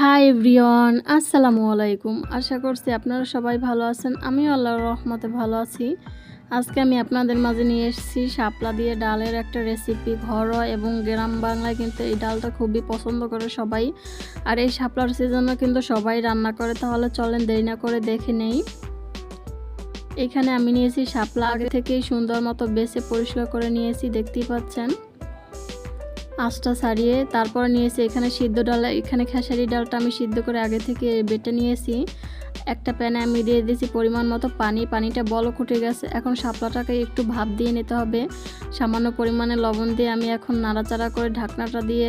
Hi everyone আসসালামু আলাইকুম। আশা করছি আপনারা সবাই ভালো আছেন। আমিও আল্লাহর রহমতে ভালো আছি। আজকে আমি আপনাদের মাঝে নিয়ে এসেছি শাপলা দিয়ে ডালের একটা রেসিপি ঘরোয়া এবং গ্রাম বাংলায় কিন্তু এই ডালটা খুবই পছন্দ করে সবাই। আর এই শাপলার সিজনে কিন্তু সবাই রান্না করে, তাহলে চলেন দেরি না করে দেখে নেই। এখানে আমি নিয়েছি শাপলা আগে থেকেই সুন্দর মতো বেছে পরিষ্কার করে নিয়েছি, দেখতেই পাচ্ছেন। আঁচটা ছাড়িয়ে তারপর নিয়েছি এখানে সিদ্ধ ডাল, এখানে খেসারি ডালটা আমি সিদ্ধ করে আগে থেকে বেটে নিয়েছি। একটা প্যানে আমি দিয়ে দিয়েছি পরিমাণ মতো পানি, পানিটা বলক উঠে গেছে। এখন শাপলাটাকে একটু ভাপ দিয়ে নিতে হবে। সামান্য পরিমাণে লবণ দিয়ে আমি এখন নাড়াচাড়া করে ঢাকনাটা দিয়ে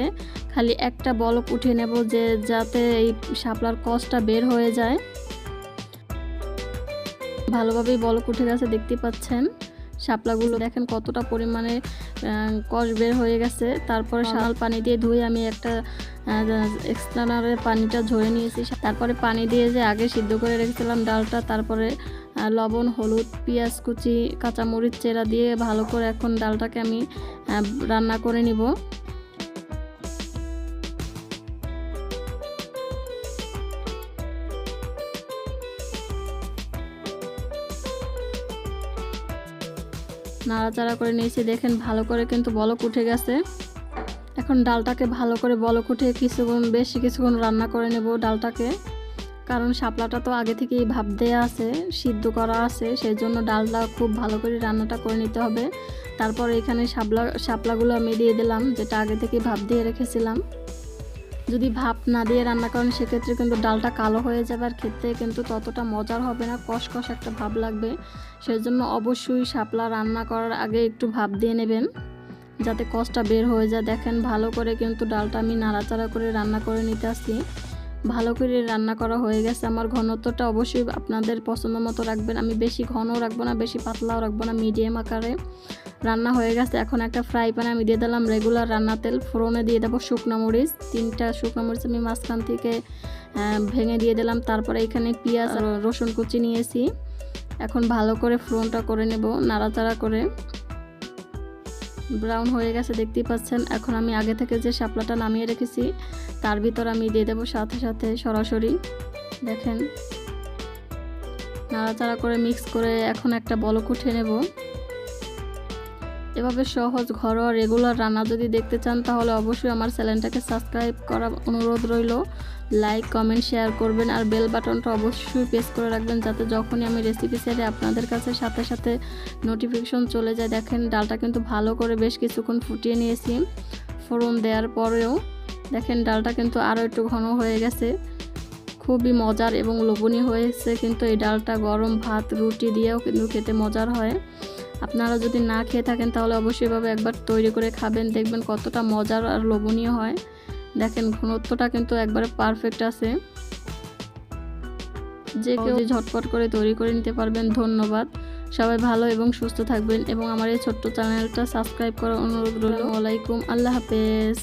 খালি একটা বলক উঠিয়ে নেব যে, যাতে এই শাপলার কষটা বের হয়ে যায়। ভালোভাবেই বলক উঠে গেছে, দেখতে পাচ্ছেন? শাপলাগুলো দেখেন কতটা পরিমাণে কষ বের হয়ে গেছে। তারপরে শাল পানি দিয়ে ধুয়ে আমি একটা এক্সট্রানারের পানিটা ঝরে নিয়েছি। তারপরে পানি দিয়ে যে আগে সিদ্ধ করে রেখেছিলাম ডালটা তারপরে লবণ হলুদ পেঁয়াজ কুচি কাঁচামরিচ চেরা দিয়ে ভালো করে এখন ডালটাকে আমি রান্না করে নিব। নাড়াচাড়া করে নিয়েছি। দেখেন ভালো করে কিন্তু বলক উঠে গেছে। এখন ডালটাকে ভালো করে বলক উঠে কিছুক্ষণ, বেশি কিছুক্ষণ রান্না করে নেব ডালটাকে। কারণ শাপলাটা তো আগে থেকেই ভাব দেওয়া আছে, সিদ্ধ করা আছে সেই জন্য ডালটা খুব ভালো করে রান্নাটা করে নিতে হবে। তারপর এখানে শাপলা, শাপলাগুলো আমি দিয়ে দিলাম, যেটা আগে থেকে ভাব দিয়ে রেখেছিলাম। যদি ভাপ না দিয়ে রান্না করেন, সেক্ষেত্রে কিন্তু ডালটা কালো হয়ে যাবে আর খেতে কিন্তু ততটা মজার হবে না, কষকষ একটা ভাব লাগবে। সেই জন্য অবশ্যই শাপলা রান্না করার আগে একটু ভাপ দিয়ে নেবেন, যাতে কষটা বের হয়ে যায়। দেখেন ভালো করে কিন্তু ডালটা আমি নাড়াচাড়া করে রান্না করে নিতে আসি ভালো করে রান্না করা হয়ে গেছে। আমার ঘনত্বটা অবশ্যই আপনাদের পছন্দ মতো রাখবেন। আমি বেশি ঘনও রাখব না, বেশি পাতলাও রাখব না মিডিয়াম আকারে রান্না হয়ে গেছে। এখন একটা ফ্রাই প্যানে আমি দিয়ে দিলাম রেগুলার রান্না তেল। ফোড়নে দিয়ে দেবো শুকনো মরিচ। তিনটা শুকনো মরিচ আমি মাঝখান থেকে ভেঙে দিয়ে দিলাম। তারপরে এখানে পেঁয়াজ রসুন কুচি নিয়েছি। এখন ভালো করে ফোড়নটা করে নেব, নাড়াচাড়া করে। ব্রাউন হয়ে গেছে, দেখতেই পাচ্ছেন। এখন আমি আগে থেকে যে শাপলাটা নামিয়ে রেখেছি, তার ভিতর আমি দিয়ে দেবো সাথে সাথে সরাসরি। দেখেন, নাড়াচাড়া করে মিক্স করে এখন একটা বলক উঠে নেব। এভাবে সহজ, ঘরোয়া রেগুলার রান্না যদি দেখতে চান, তাহলে অবশ্যই আমার চ্যানেলটাকে সাবস্ক্রাইব করার অনুরোধ রইল। লাইক কমেন্ট শেয়ার করবেন আর বেল বাটনটা অবশ্যই প্রেস করে রাখবেন যাতে যখনই আমি রেসিপি ছেড়ে আপনাদের কাছে সাথে সাথে নোটিফিকেশন চলে যায়। দেখেন, ডালটা কিন্তু ভালো করে বেশ কিছুক্ষণ ফুটিয়ে নিয়েছি। ফোড়ন দেওয়ার পরেও দেখেন, ডালটা কিন্তু আরও একটু ঘন হয়ে গেছে। খুবই মজার এবং লোভনীয় হয়েছে কিন্তু এই ডালটা গরম ভাত রুটি দিয়েও কিন্তু খেতে মজার হয়। আপনারা যদি না খেয়ে থাকেন তাহলে অবশ্যই এভাবে একবার তৈরি করে খাবেন দেখবেন কতটা মজার আর লোভনীয় হয়। দেখেন ঘনত্বটা কিন্তু একবারে পারফেক্ট আছে। যে কেউ ঝটপট করে তৈরি করে নিতে পারবেন ধন্যবাদ। সবাই ভালো এবং সুস্থ থাকবেন এবং আমার এই ছোট্ট চ্যানেলটা সাবস্ক্রাইব করার অনুরোধ রইল। আলাইকুম আল্লাহ হাফেজ।